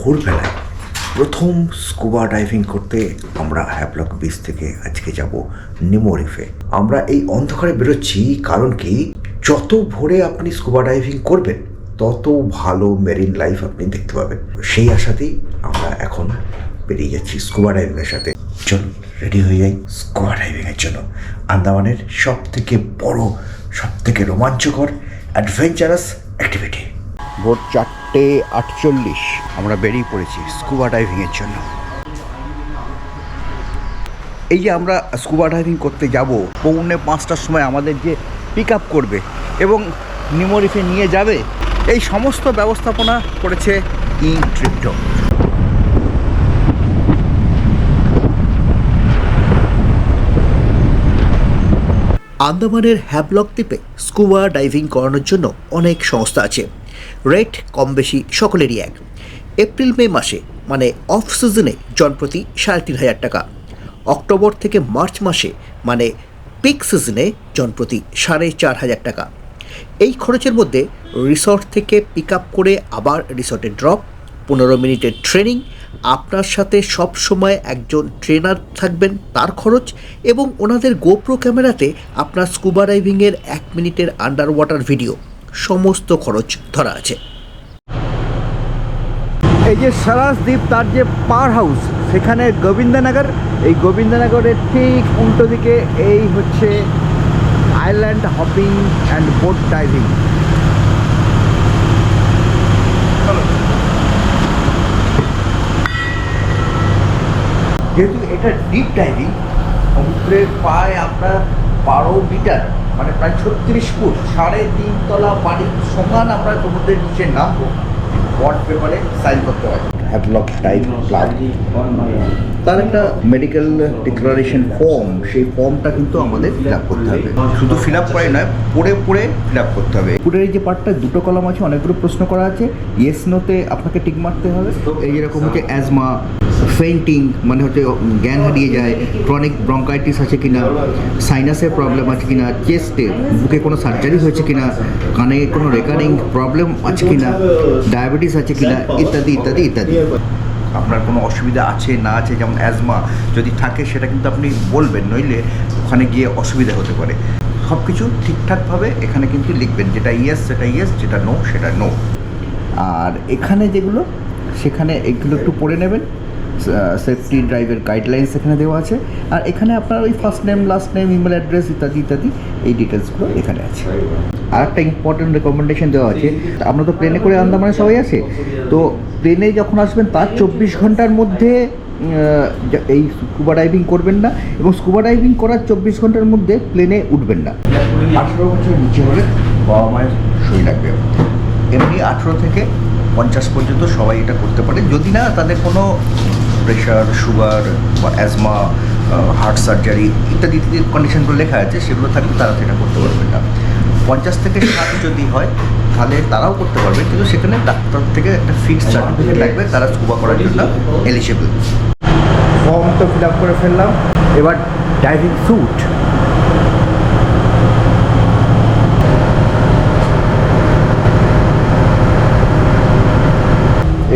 ভোরবেলায় প্রথম scuba diving করতে আমরা হ্যাপলক বিচ থেকে আজকে যাব নিমোরিফে আমরা এই অন্ধকারে বেরোচ্ছি কারণ কি? যত ভোরে আপনি স্কুবা ডাইভিং করবেন, তত ভালো মেরিন লাইফ আপনি দেখতে পাবেন। সেই আশাতেই আমরা এখন বেরিয়ে যাচ্ছি স্কুবা ডাইভিংয়ের সাথে। চল রেডি হয়ে যাই স্কুবা ডাইভিংয়ের জন্য। আন্দামানের সব থেকে বড় সব থেকে রোমাঞ্চকর অ্যাডভেঞ্চারাস অ্যাক্টিভিটি ভোর চারটে আটচল্লিশ। আমরা বেরিয়ে পড়েছি স্কুবা ডাইভিংয়ের জন্য। এই যে আমরা স্কুবা ডাইভিং করতে যাব, পৌনে পাঁচটার সময় আমাদের যে পিক আপ করবে এবং নিমোরিফে নিয়ে যাবে, এই সমস্ত ব্যবস্থাপনা করেছে ই ট্রিপটো আন্দামানের হ্যাবলক দ্বীপে স্কুবা ডাইভিং করানোর জন্য অনেক সংস্থা আছে। রেট কম বেশি সকলেরই এক। এপ্রিল, মে মাসে মানে অফ সিজনে জনপ্রতি সাড়ে তিন হাজার টাকা। অক্টোবর থেকে মার্চ মাসে মানে পিক সিজনে জনপ্রতি সাড়ে চার হাজার টাকা। এই খরচের মধ্যে রিসর্ট থেকে পিক আপ করে আবার রিসর্টে ড্রপ পনেরো মিনিটের ট্রেনিং আপনার সাথে সব সময় একজন ট্রেনার থাকবেন তার খরচ এবং ওনাদের গোপ্রো ক্যামেরাতে আপনার স্কুবা ডাইভিংয়ের এক মিনিটের আন্ডার ওয়াটার ভিডিও সমস্ত খরচ ধরা আছে। এই যে সারাস দ্বীপ, তার যে পাওয়ার হাউস সেখানে গোবিন্দনগর, এই গোবিন্দনগরের ঠিক উল্টো দিকে এই হচ্ছে island hopping and boat diving যেহেতু এটা ডিপ ডাইভিং সমুদ্রের প্রায় আমরা বারো মিটার মানে প্রায় ছত্রিশ ফুট, সাড়ে তিন তলা বাড়ির সমান আমরা সমুদ্রের নিচে নামবো। বট পেপারে সাইন করতে হয়। হ্যাভলক টাইপ ক্লাব তার একটা মেডিকেল ডিক্লারেশন ফর্ম সেই ফর্মটা কিন্তু আমাদের ফিল আপ করতে হবে। শুধু ফিল আপ করে নয়, পড়ে পড়ে ফিল আপ করতে হবে। পুরের এই যে পার্টটা দুটো কলম আছে, অনেকগুলো প্রশ্ন করা আছে। ইয়েস নোতে আপনাকে টিক মারতে হবে। এই যেরকম হচ্ছে অ্যাজমা ফেন্টিং মানে হচ্ছে জ্ঞান হারিয়ে যায় ক্রনিক ব্রঙ্কাইটিস আছে কিনা সাইনাসের প্রবলেম আছে কিনা চেস্টে বুকে কোনো সার্জারি হয়েছে কিনা, কানে কোনো রেকারিং প্রবলেম আছে কিনা ডায়াবেটিস আছে কিনা ইত্যাদি ইত্যাদি ইত্যাদি। আপনার কোনো অসুবিধা আছে, না আছে, যেমন অ্যাজমা যদি থাকে সেটা কিন্তু আপনি বলবেন, নইলে ওখানে গিয়ে অসুবিধা হতে পারে। সব কিছু ঠিকঠাকভাবে এখানে কিন্তু লিখবেন, যেটা ইয়েস সেটা ইয়েস যেটা নো সেটা নো আর এখানে যেগুলো, সেখানে এগুলো একটু পড়ে নেবেন। সেফটি ড্রাইভের গাইডলাইন্স এখানে দেওয়া আছে। আর এখানে আপনার ওই first name last name email address ইত্যাদি ইত্যাদি, এই ডিটেলসগুলো এখানে আছে। আর একটা ইম্পর্টেন্ট রেকমেন্ডেশন দেওয়া আছে। আমরা তো প্লেনে করে আন্দামানে সবাই আছে। তো প্লেনে যখন আসবেন, তার চব্বিশ ঘণ্টার মধ্যে এই স্কুবা ডাইভিং করবেন না এবং স্কুবা ডাইভিং করার চব্বিশ ঘণ্টার মধ্যে প্লেনে উঠবেন না। আঠেরো বছর নিচে হলে বাবা মায়ের সই লাগবে। এমনি আঠেরো থেকে পঞ্চাশ পর্যন্ত সবাই এটা করতে পারে। যদি না, তাদের কোনো প্রেশার সুগার বা অ্যাজমা হার্ট সার্জারি ইত্যাদি ইত্যাদি কন্ডিশনগুলো লেখা আছে, সেগুলো থাকলে তারা সেটা করতে পারবে না। পঞ্চাশ থেকে ষাট যদি হয়, তাহলে তারাও করতে পারবে, কিন্তু সেখানে ডাক্তার থেকে একটা ফিক্সড সার্টিফিকেট লাগবে, তারা স্কুবা করার জন্য এলিজেবল ফর্ম তো ফিল আপ করে ফেললাম। এবার ডাইভিং স্যুট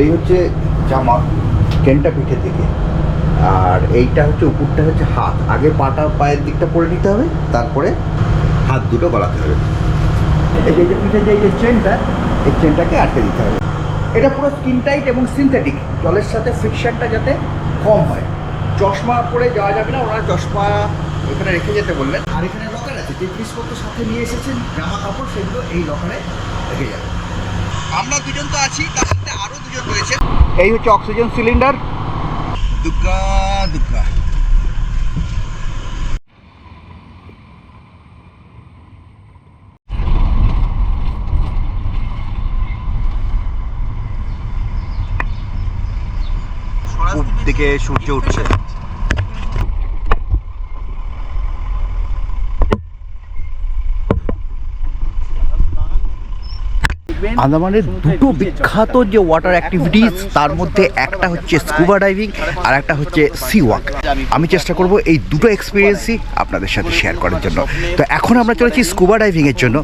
এই হচ্ছে জামা। টেনটা পিঠে থেকে আর এইটা হচ্ছে উপরটা হচ্ছে হাত। আগে পাটা পায়ের দিকটা পরে নিতে হবে তারপরে হাত দুটো গলাতে হবে। এই যে যে পিঠে যে যে চেনটা এই চেনটাকে আটকে দিতে হবে। এটা পুরো স্কিন টাইট এবং সিনথেটিক জলের সাথে ফ্রিকশনটা যাতে কম হয়। চশমা পরে যাওয়া যাবে না ওনারা চশমা এখানে রেখে যেতে বললেন। আর এখানে লকার আছে যে জিনিসপত্র সাথে নিয়ে এসেছেন জামা কাপড় সেগুলো এই লকারে রেখে যাবে। আমরা দুজন তো আছি তার সাথে আরও দুজন রয়েছে এই হচ্ছে অক্সিজেন সিলিন্ডার। দুকা দুকা দিকে সূর্য উঠছে। আন্দামানের দুটো বিখ্যাত যে ওয়াটার অ্যাক্টিভিটিস তার মধ্যে একটা হচ্ছে স্কুবা ডাইভিং আর একটা হচ্ছে সি ওয়াক আমি চেষ্টা করব এই দুটো এক্সপিরিয়েন্সই আপনাদের সাথে শেয়ার করার জন্য। তো এখন আমরা চলেছি স্কুবা ডাইভিংয়ের জন্য।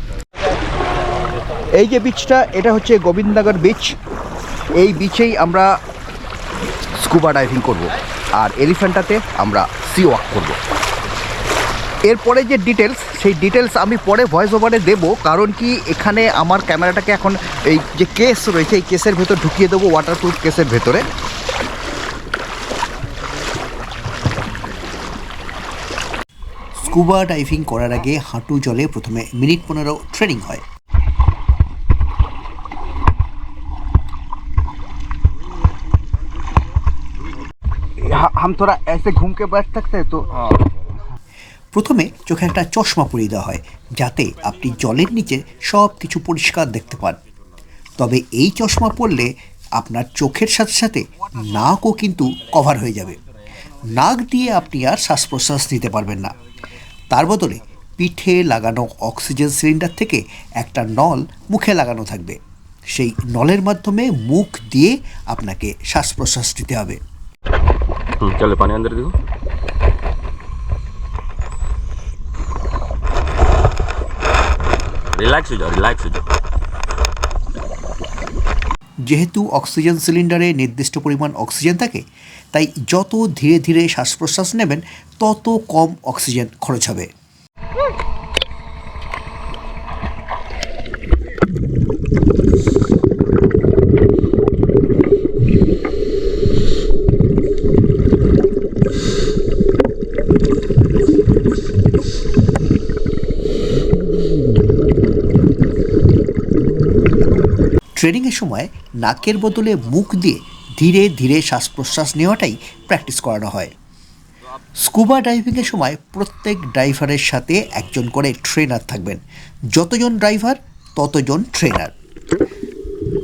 এই যে বিচটা এটা হচ্ছে গোবিন্দনগর বিচ এই বিচেই আমরা স্কুবা ডাইভিং করব। আর এলিফ্যান্টাতে আমরা সি ওয়াক করব। এরপরে যে ডিটেলস সেই ডিটেলস আমি পরে ভয়েস ওভারে দেবো কারণ কি এখানে আমার ক্যামেরাটাকে এখন এই যে কেস রয়েছে এই কেসের ভেতর ঢুকিয়ে দেবো ওয়াটারপ্রুফ কেসের ভেতরে স্কুবা ডাইভিং করার আগে হাঁটু জলে প্রথমে মিনিট পনেরো ট্রেনিং হয় हम थोड़ा ऐसे घूम के बैठ सकते हैं तो প্রথমে চোখে একটা চশমা পরিয়ে দেওয়া হয়, যাতে আপনি জলের নিচে সব কিছু পরিষ্কার দেখতে পান। তবে এই চশমা পরলে আপনার চোখের সাথে সাথে নাকও কিন্তু কভার হয়ে যাবে। নাক দিয়ে আপনি আর শ্বাস প্রশ্বাস নিতে পারবেন না। তার বদলে পিঠে লাগানো অক্সিজেন সিলিন্ডার থেকে একটা নল মুখে লাগানো থাকবে। সেই নলের মাধ্যমে মুখ দিয়ে আপনাকে শ্বাস প্রশ্বাস দিতে হবে চলে পানি রিল্যাক্স হয়ে যাও রিল্যাক্স হয়ে যাও। যেহেতু অক্সিজেন সিলিন্ডারে নির্দিষ্ট পরিমাণ অক্সিজেন থাকে, তাই যত ধীরে ধীরে শ্বাস প্রশ্বাস নেবেন, তত কম অক্সিজেন খরচ হবে। ট্রেনিংয়ের সময় নাকের বদলে মুখ দিয়ে ধীরে ধীরে শ্বাস প্রশ্বাস নেওয়াটাই প্র্যাকটিস করানো হয়। স্কুবা ডাইভিংয়ের সময় প্রত্যেক ড্রাইভারের সাথে একজন করে ট্রেনার থাকবেন। যতজন ড্রাইভার, ততজন ট্রেনার।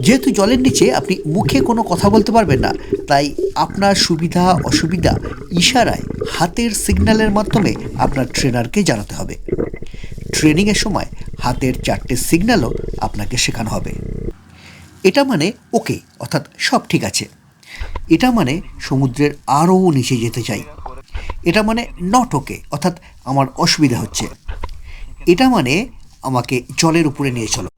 যেহেতু জলের নিচে আপনি মুখে কোনো কথা বলতে পারবেন না, তাই আপনার সুবিধা, অসুবিধা ইশারায় হাতের সিগন্যালের মাধ্যমে আপনার ট্রেনারকে জানাতে হবে। ট্রেনিংয়ের সময় হাতের চারটে সিগন্যালও আপনাকে শেখানো হবে। এটা মানে ওকে, অর্থাৎ সব ঠিক আছে। এটা মানে সমুদ্রের আরও নিচে যেতে চাই। এটা মানে নট ওকে অর্থাৎ আমার অসুবিধা হচ্ছে। এটা মানে আমাকে জলের উপরে নিয়ে চলো।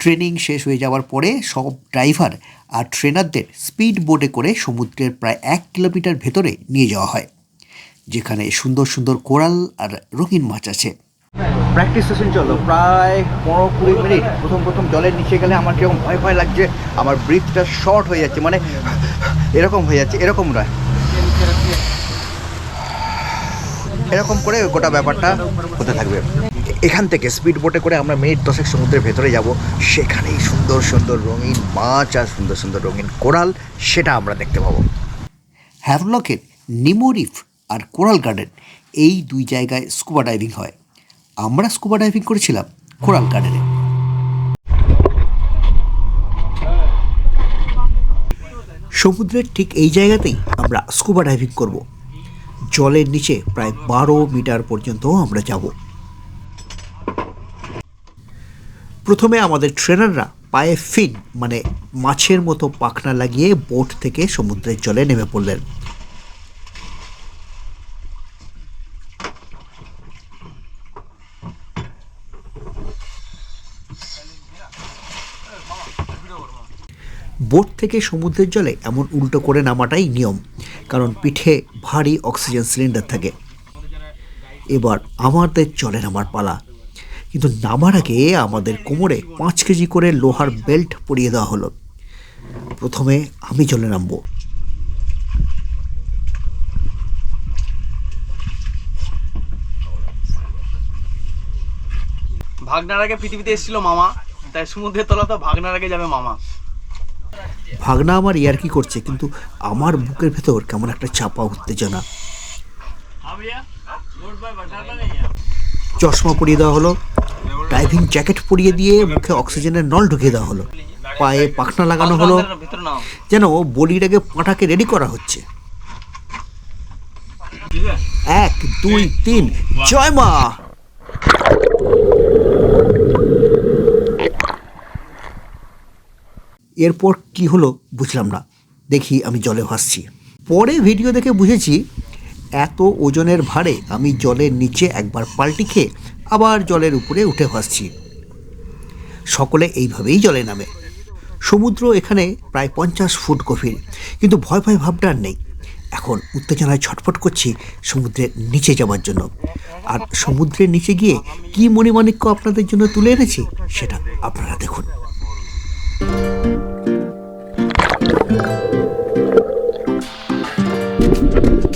ট্রেনিং শেষ হয়ে যাওয়ার পরে সব ড্রাইভার আর ট্রেনারদের স্পিড বোটে করে সমুদ্রের প্রায় এক কিলোমিটার ভেতরে নিয়ে যাওয়া হয়, যেখানে সুন্দর সুন্দর কোরাল আর রঙিন মাছ আছে। প্র্যাকটিস সেশন চলো। প্রায় পনেরো কুড়ি মিনিট। প্রথম প্রথম জলের নিচে গেলে আমার কীরকম ভয় ভয় লাগছে, আমার ব্রিথটা শর্ট হয়ে যাচ্ছে মানে এরকম হয়ে যাচ্ছে, এরকম নয়। এরকম করে গোটা ব্যাপারটা হতে থাকবে। এখান থেকে স্পিড বোটে করে আমরা মিনিট দশেক সমুদ্রের ভেতরে যাব। সেখানেই সুন্দর সুন্দর রঙিন মাছ আর সুন্দর সুন্দর রঙিন কোরাল, সেটা আমরা দেখতে পাবো। হ্যাভলকের নিমো রিফ আর কোরাল গার্ডেন এই দুই জায়গায় স্কুবা ডাইভিং হয়। আমরা স্কুবা ডাইভিং করেছিলাম কোরাল গার্ডেনে সমুদ্রের ঠিক এই জায়গাতেই আমরা স্কুবা ডাইভিং করব। জলের নিচে প্রায় বারো মিটার পর্যন্ত আমরা যাব। প্রথমে আমাদের ট্রেনাররা পায়ে ফিন মানে মাছের মতো পাখনা লাগিয়ে বোট থেকে সমুদ্রের জলে নেমে পড়লেন। বোট থেকে সমুদ্রের জলে এমন উল্টো করে নামাটাই নিয়ম, কারণ পিঠে ভারী অক্সিজেন সিলিন্ডার থাকে। এবার আমাদের জলে নামার পালা। কিন্তু নামার আগে আমাদের কোমরে পাঁচ কেজি করে লোহার বেল্ট পরিয়ে দেওয়া হলো। প্রথমে আমি জলে নামবো। ভাগনার আগে পৃথিবীতে এসেছিল মামা, তাই সমুদ্রের তলা তো ভাগনার আগে যাবে মামা। ভাগনা আমার ইয়ার্কি করছে, কিন্তু আমার বুকের ভেতর কেমন একটা চাপা উত্তেজনা। চশমা পরিয়ে দেওয়া হলো, ড্রাইভিং জ্যাকেট পরিয়ে দিয়ে মুখে অক্সিজেনের নল ঢুকিয়ে দেওয়া হলো, পায়ে পাখনা লাগানো হলো, যেন বলির আগে পাঁটাকে রেডি করা হচ্ছে। এক, দুই, তিন, জয় মা! এরপর কি হলো বুঝলাম না। দেখি আমি জলে ভাসছি। পরে ভিডিও দেখে বুঝেছি, এত ওজনের ভারে আমি জলের নিচে একবার পাল্টি খেয়ে আবার জলের উপরে উঠে ভাসছি। সকলে এইভাবেই জলে নামে। সমুদ্র এখানে প্রায় পঞ্চাশ ফুট গভীর, কিন্তু ভয় ভয় ভাবটা নেই। এখন উত্তেজনায় ছটফট করছি সমুদ্রের নিচে যাওয়ার জন্য। আর সমুদ্রের নিচে গিয়ে কী মণিমাণিক্য আপনাদের জন্য তুলে এনেছি, সেটা আপনারা দেখুন। স্কুবা ডাইভ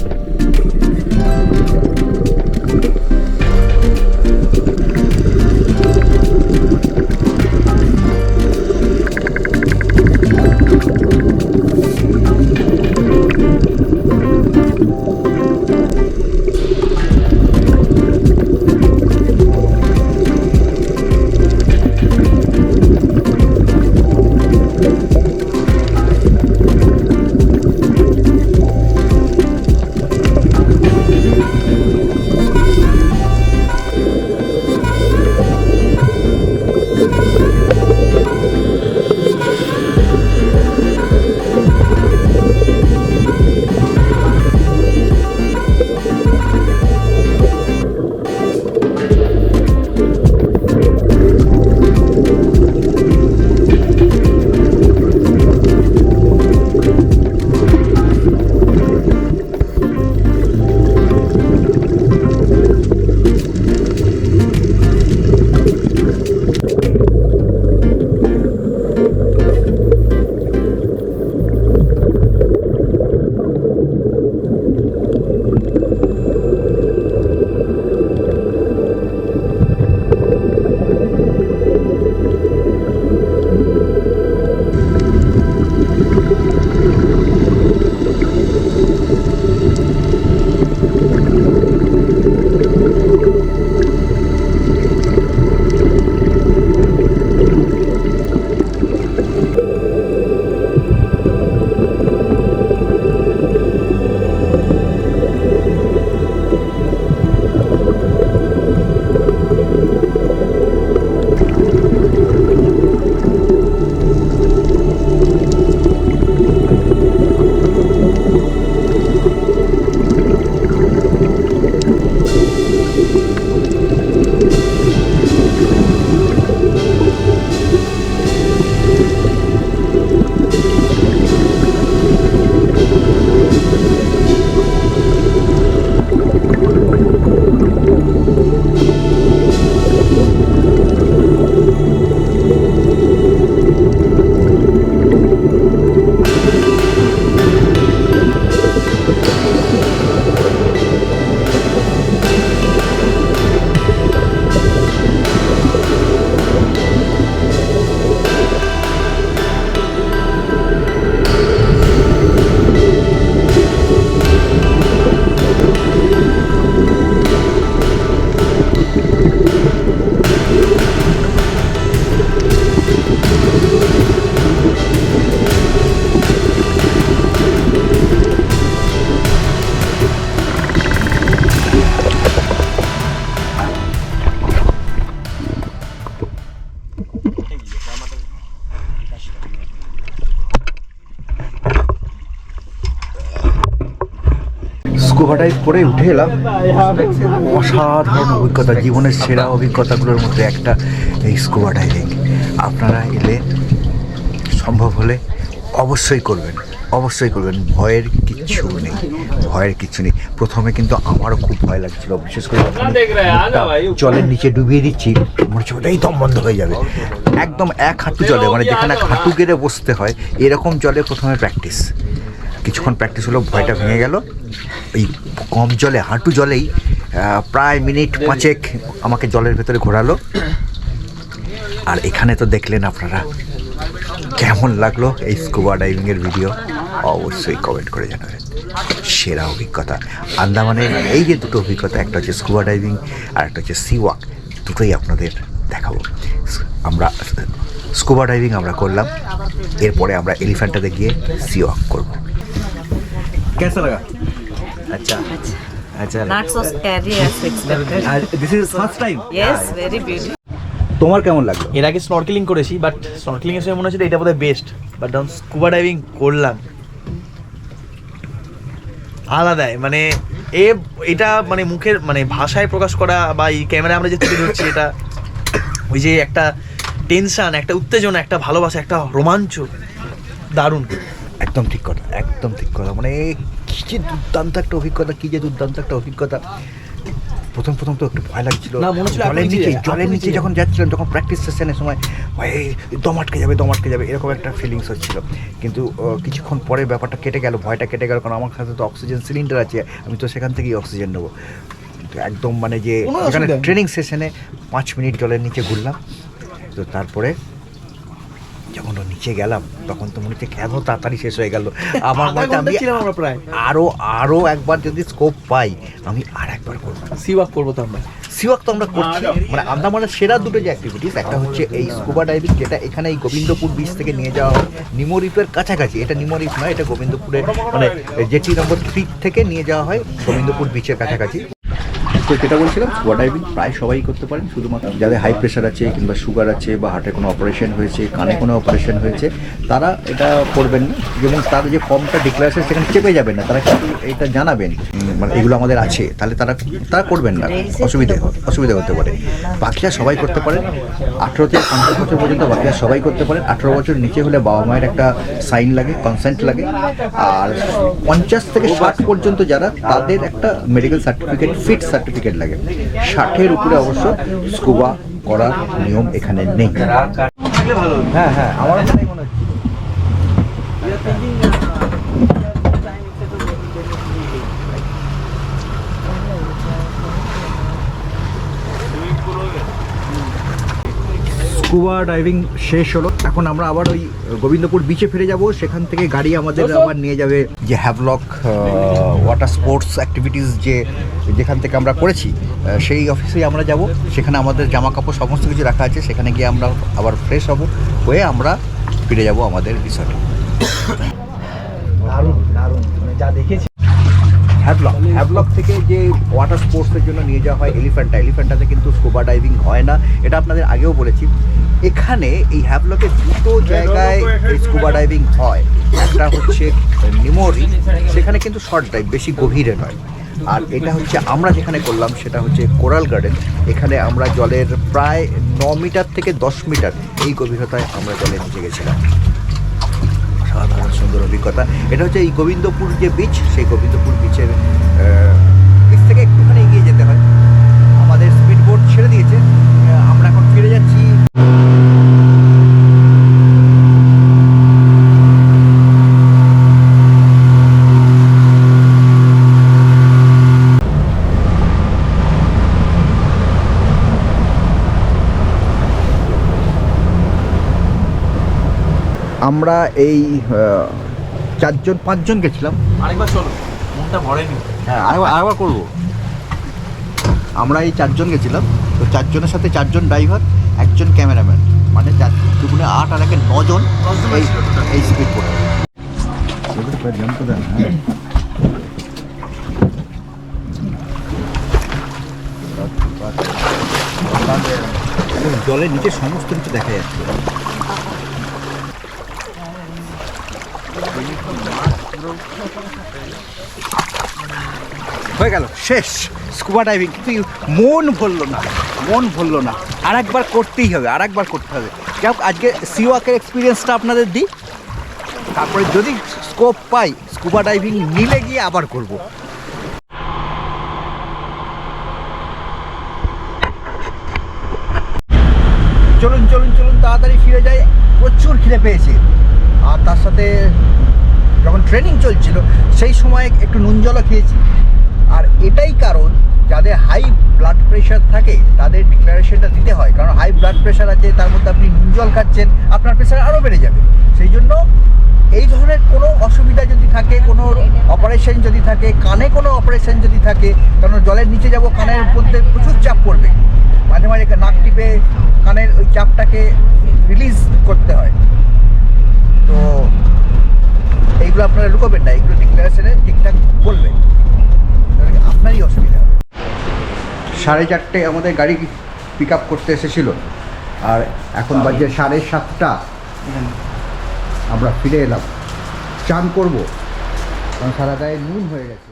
করে উঠে এলাম। অসাধারণ অভিজ্ঞতা, জীবনের সেরা অভিজ্ঞতাগুলোর মধ্যে একটা এই স্কুবা ডাইভিং আপনারা এলে সম্ভব হলে অবশ্যই করবেন অবশ্যই করবেন। ভয়ের কিচ্ছু নেই, ভয়ের কিচ্ছু নেই। প্রথমে কিন্তু আমারও খুব ভয় লাগছিল, বিশেষ করে জলের নিচে ডুবিয়ে দিচ্ছি, মনে হচ্ছে ওটাই দম বন্ধ হয়ে যাবে। একদম এক হাঁটু জলে মানে যেখানে হাঁটু গেড়ে বসতে হয়, এরকম জলে প্রথমে প্র্যাকটিস কিছুক্ষণ প্র্যাকটিস হলো, ভয়টা ভেঙে গেল। এই কম জলে, হাঁটু জলেই প্রায় মিনিট পাঁচেক আমাকে জলের ভেতরে ঘোরালো। আর এখানে তো দেখলেন আপনারা, কেমন লাগল এই স্কুবা ডাইভিংয়ের ভিডিও অবশ্যই কমেন্ট করে জানাবেন। সেরা অভিজ্ঞতা। আন্দামানের এই যে দুটো অভিজ্ঞতা, একটা হচ্ছে স্কুবা ডাইভিং আর একটা হচ্ছে সি ওয়াক দুটোই আপনাদের দেখাবো। আমরা স্কুবা ডাইভিং আমরা করলাম, এরপরে আমরা এলিফ্যান্টাতে গিয়ে সি ওয়াক করব। कैसा लगा अच्छा अच्छा Not so scary as expected. This is first time Yes, very beautiful. তোমার কেমন লাগলো এর আগে স্নর্কেলিং করেছি বাট স্নর্কেলিং এর সময় মনে হচ্ছিল এটা বোধহয় বেস্ট বাট যখন স্কুবা ডাইভিং করলাম আলাদাই মানে এ এটা মানে মুখের মানে ভাষায় প্রকাশ করা বা এই ক্যামেরায় আমরা যে তুলে ধরছি এটা ওই যে একটা টেনশন একটা উত্তেজনা একটা ভালোবাসা একটা রোমাঞ্চ দারুণ একদম ঠিক কথা একদম ঠিক কথা। মানে কি যে দুর্দান্ত একটা অভিজ্ঞতা কী যে দুর্দান্ত একটা অভিজ্ঞতা। প্রথম প্রথম তো একটু ভয় লাগছিল। মনে জলের নিচে জলের নিচে যখন যাচ্ছিলাম যখন প্র্যাকটিস সেশনের সময় ভয় দম আটকে যাবে দম আটকে যাবে এরকম একটা ফিলিংস হচ্ছিল। কিন্তু কিছুক্ষণ পরে ব্যাপারটা কেটে গেল ভয়টা কেটে গেল কারণ আমার কাছে তো অক্সিজেন সিলিন্ডার আছে আমি তো সেখান থেকেই অক্সিজেন নেব। একদম মানে যে এখানে ট্রেনিং সেশনে পাঁচ মিনিট জলের নিচে ঘুরলাম তো তারপরে যখন ওর নিচে গেলাম তখন তো মনে হচ্ছে কেন তাড়াতাড়ি শেষ হয়ে গেল। আমার মনে আমি ছিলাম আমরা প্রায়। আরও আরও একবার যদি স্কোপ পাই আমি আর একবার করব। সি ওয়াক করব তো আমরা। সিওয়াক তো আমরা করছি। মানে আন্দামানের সেরা দুটো যে অ্যাক্টিভিটিস একটা হচ্ছে এই স্কুবা ডাইভিং যেটা এখানে এই গোবিন্দপুর বিচ থেকে নিয়ে যাওয়া হয়। নিমরিপের কাছাকাছি। এটা নিমরিপ নয় এটা গোবিন্দপুরের মানে জেটি নম্বর থ্রি থেকে নিয়ে যাওয়া হয় গোবিন্দপুর বিচের কাছাকাছি। তো যেটা বলছিলাম স্কুবা ডাইভিং প্রায় সবাই করতে পারেন, শুধুমাত্র যাদের হাই প্রেশার আছে কিংবা সুগার আছে বা হার্টের কোনো অপারেশন হয়েছে, কানে কোনো অপারেশন হয়েছে, তারা এটা করবেন না। এবং তার যে ফর্মটা ডিক্লারেশন সেখানে চেপে যাবেন না, তারা কিন্তু এটা জানাবেন। মানে এগুলো আমাদের আছে, তাহলে তারা তারা করবেন না, অসুবিধে অসুবিধা হতে পারে। বাকিরা সবাই করতে পারেন। আঠেরো থেকে পঞ্চাশ বছর পর্যন্ত বাকিরা সবাই করতে পারেন। আঠেরো বছর নিচে হলে বাবা মায়ের একটা সাইন লাগে কনসেন্ট লাগে। আর পঞ্চাশ থেকে ষাট পর্যন্ত যারা, তাদের একটা মেডিকেল সার্টিফিকেট ফিট সার্টিফিকেট লাগে। ষাটের উপরে অবশ্য স্কুবা করার নিয়ম এখানে নেই। হ্যাঁ হ্যাঁ আমার মনে মনে হচ্ছে স্কুবা ডাইভিং শেষ হলো। এখন আমরা আবার ওই গোবিন্দপুর বিচে ফিরে যাব। সেখান থেকে গাড়ি আমাদের আবার নিয়ে যাবে যে হ্যাভলক ওয়াটার স্পোর্টস অ্যাক্টিভিটিস যে যেখান থেকে আমরা করেছি সেই অফিসেই আমরা যাব। সেখানে আমাদের জামা কাপড় সমস্ত কিছু রাখা আছে। সেখানে গিয়ে আমরা আবার ফ্রেশ হব। হয়ে আমরা ফিরে যাব আমাদের রিসর্টে দারুণ দারুণ। মানে যা দেখেছি হ্যাভলক হ্যাভলক থেকে যে ওয়াটার স্পোর্টসের জন্য নিয়ে যাওয়া হয় এলিফ্যান্টা এলিফ্যান্টাতে কিন্তু স্কুবা ডাইভিং হয় না। এটা আপনাদের আগেও বলেছি। এখানে এই হ্যাভলকে দুটো জায়গায় স্কুবা ডাইভিং হয়। একটা হচ্ছে নিমোরি সেখানে কিন্তু শর্ট ডাইভ বেশি গভীরে নয়। আর এটা হচ্ছে আমরা যেখানে করলাম সেটা হচ্ছে কোরাল গার্ডেন। এখানে আমরা জলের প্রায় ন মিটার থেকে দশ মিটার এই গভীরতায় আমরা জলে নিচে গেছিলাম। সুন্দর অভিজ্ঞতা। এটা হচ্ছে এই গোবিন্দপুর যে বিচ সেই গোবিন্দপুর বিচের বিচ থেকে একটুখানি এগিয়ে যেতে হয়। আমাদের স্পিড বোট ছেড়ে দিয়েছে। আমরা এখন ফিরে যাচ্ছি। আমরা এই চারজন পাঁচজন গেছিলাম। আরেকবার চলো মনটা ভরেনি। হ্যাঁ আরেকবার আরেকবার করব। আমরা এই চারজন গেছিলাম তো চারজনের সাথে চারজন ড্রাইভার একজন ক্যামেরাম্যান মানে চার দুগুণে আট আর একে নজন এই এই স্পিড করে। জলের নিচে সমস্ত কিছু দেখা যাচ্ছে। হয়ে গেল, শেষ। স্কুবা ডাইভিং কিন্তু মন ভরল না, মন ভরল না। আর একবার করতেই হবে আর একবার করতে হবে। যাক আজকে সিওয়াকের এক্সপিরিয়েন্সটা আপনাদের দিই। তারপরে যদি স্কোপ পাই স্কুবা ডাইভিং নিলে গিয়ে আবার করব। চলুন চলুন চলুন, তাড়াতাড়ি ফিরে যাই। প্রচুর খিদে পেয়েছে। আর তার সাথে যখন ট্রেনিং চলছিল, সেই সময় একটু নুন জলও খেয়েছি। আর এটাই কারণ, যাদের হাই ব্লাড প্রেশার থাকে, তাদের ডিক্লারেশনটা দিতে হয়। কারণ হাই ব্লাড প্রেশার আছে, তার মধ্যে আপনি নুন জল খাচ্ছেন, আপনার প্রেশার আরও বেড়ে যাবে। সেই জন্য এই ধরনের কোনো অসুবিধা যদি থাকে, কোনো অপারেশন যদি থাকে, কানে কোনো অপারেশন যদি থাকে, কারণ জলের নিচে যাব, কানের মধ্যে প্রচুর চাপ পড়বে। মাঝে মাঝে নাক টিপে কানের ওই চাপটাকে রিলিজ করতে হয়। এইগুলো আপনারা লুকাবেন না এগুলো ডিক্লারেশনে ঠিকঠাক বলবেন। আপনারই অসুবিধা হবে? সাড়ে চারটে আমাদের গাড়ি পিক আপ করতে এসেছিল। আর এখন বাজে সাড়ে সাতটা। আমরা ফিরে এলাম। চান করব। কারণ সারা গায়ে নুন হয়ে গেছে।